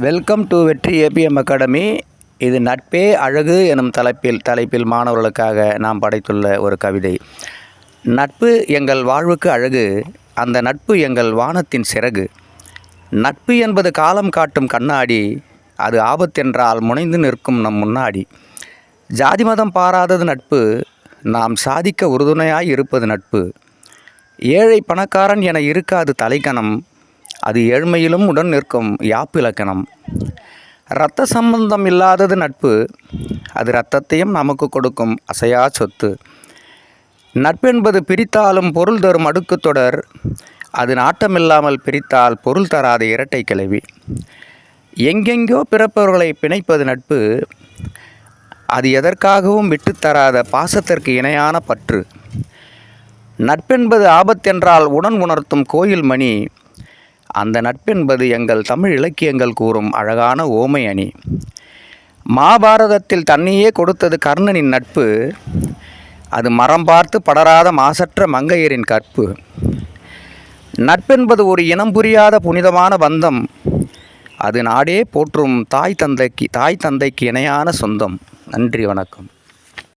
Welcome to Vetri APM academy இது நட்பே அழகு எனும் தலைப்பில் தலைப்பில் மாணவர்களுக்காக நாம் படைத்துள்ள ஒரு கவிதை. நட்பு எங்கள் வாழ்வுக்கு அழகு அந்த நட்பு எங்கள் வானத்தின் சிறகு. நட்பு என்பது காலம் காட்டும் கண்ணாடி அது ஆபத்தென்றால் முனைந்து நிற்கும் நம் முன்னாடி. ஜாதி மதம் பாராதது நட்பு நாம் சாதிக்க உறுதுணையாய் இருப்பது நட்பு. ஏழை பணக்காரன் என இருக்காது தலைக்கணம் அது ஏழ்மையிலும் உடன் நிற்கும் யாப்பிலக்கணம் இரத்த சம்பந்தம் இல்லாதது நட்பு அது இரத்தத்தையும் நமக்கு கொடுக்கும் அசையா சொத்து. நட்பென்பது பிரித்தாலும் பொருள் தரும் அடுக்குத் தொடர் அது நாட்டமில்லாமல் பிரித்தால் பொருள் தராத இரட்டை கிளவி. எங்கெங்கோ பிறப்பவர்களை பிணைப்பது நட்பு அது எதற்காகவும் விட்டுத்தராத பாசத்திற்கு இணையான பற்று. நட்பென்பது ஆபத்தென்றால் உடன் உணர்த்தும் கோயில் மணி அந்த நட்பென்பது எங்கள் தமிழ் இலக்கியங்கள் கூறும் அழகான ஓமை அணி. மாபாரதத்தில் தன்னையே கொடுத்தது கர்ணனின் நட்பு. அது மரம் பார்த்து படராத மாசற்ற மங்கையரின் கற்பு. நட்பென்பது ஒரு இனம் புரியாத புனிதமான பந்தம். அது நாடே போற்றும் தாய் தந்தைக்கு தாய் தந்தைக்கு இணையான சொந்தம். நன்றி வணக்கம்.